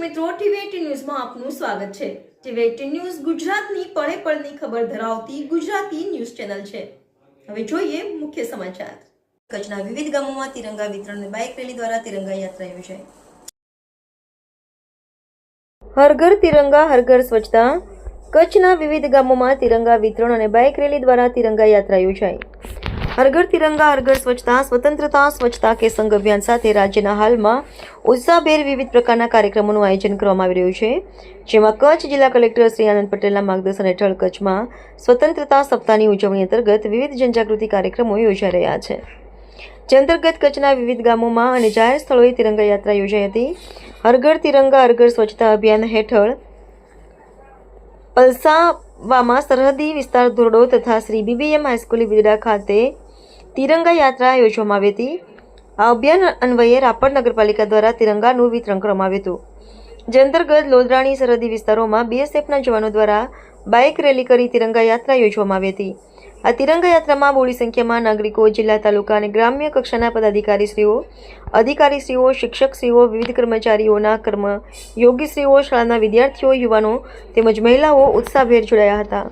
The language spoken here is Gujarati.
મિત્રો, ટીવી ન્યૂઝમાં આપનું સ્વાગત છે. ટીવી ન્યૂઝ ગુજરાતની પળે પળની ખબર ધરાવતી ગુજરાતી ન્યૂઝ ચેનલ છે. હવે જોઈએ મુખ્ય સમાચાર. કચ્છના વિવિધ ગામોમાં તિરંગા વિતરણ બાઇક રેલી દ્વારા તિરંગા યાત્રા યોજાઈ હરઘર તિરંગા હરઘર સ્વચ્છતા. કચ્છના વિવિધ ગામોમાં તિરંગા વિતરણ અને બાઇક રેલી દ્વારા તિરંગા યાત્રા યોજાઈ. હર ઘર તિરંગા હરઘર સ્વચ્છતા, સ્વતંત્રતા, સ્વચ્છતા કે સંઘ અભિયાન સાથે રાજ્યના હાલમાં ઉત્સાહભેર વિવિધ પ્રકારના કાર્યક્રમોનું આયોજન કરવામાં આવી રહ્યું છે. જેમાં કચ્છ જિલ્લા કલેક્ટર શ્રી આનંદ પટેલના માર્ગદર્શન હેઠળ કચ્છમાં સ્વતંત્રતા સપ્તાહની ઉજવણી અંતર્ગત વિવિધ જનજાગૃતિ કાર્યક્રમો યોજાઈ રહ્યા છે. જે અંતર્ગત કચ્છના વિવિધ ગામોમાં અને જાહેર સ્થળોએ તિરંગા યાત્રા યોજાઈ હતી. હરઘર તિરંગા હરઘર સ્વચ્છતા અભિયાન હેઠળ પલસાવામાં સરહદી વિસ્તાર ધોરડો તથા શ્રી બીબીએમ હાઈસ્કૂલ, બિદડા ખાતે તિરંગા યાત્રા યોજવામાં આવી હતી. આ અભિયાન અન્વયે રાપર નગરપાલિકા દ્વારા તિરંગાનું વિતરણ કરવામાં આવ્યું હતું. જે અંતર્ગત લોદરાણી સરહદી વિસ્તારોમાં બીએસએફના જવાનો દ્વારા બાઇક રેલી કરી તિરંગા યાત્રા યોજવામાં આવી હતી. આ તિરંગા યાત્રામાં બહોળી સંખ્યામાં નાગરિકો, જિલ્લા તાલુકા અને ગ્રામ્ય કક્ષાના પદાધિકારીશ્રીઓ, અધિકારીશ્રીઓ, શિક્ષકશ્રીઓ, વિવિધ કર્મચારીઓના કર્મ યોગીશ્રીઓ શાળાના વિદ્યાર્થીઓ, યુવાનો તેમજ મહિલાઓ ઉત્સાહભેર જોડાયા હતા.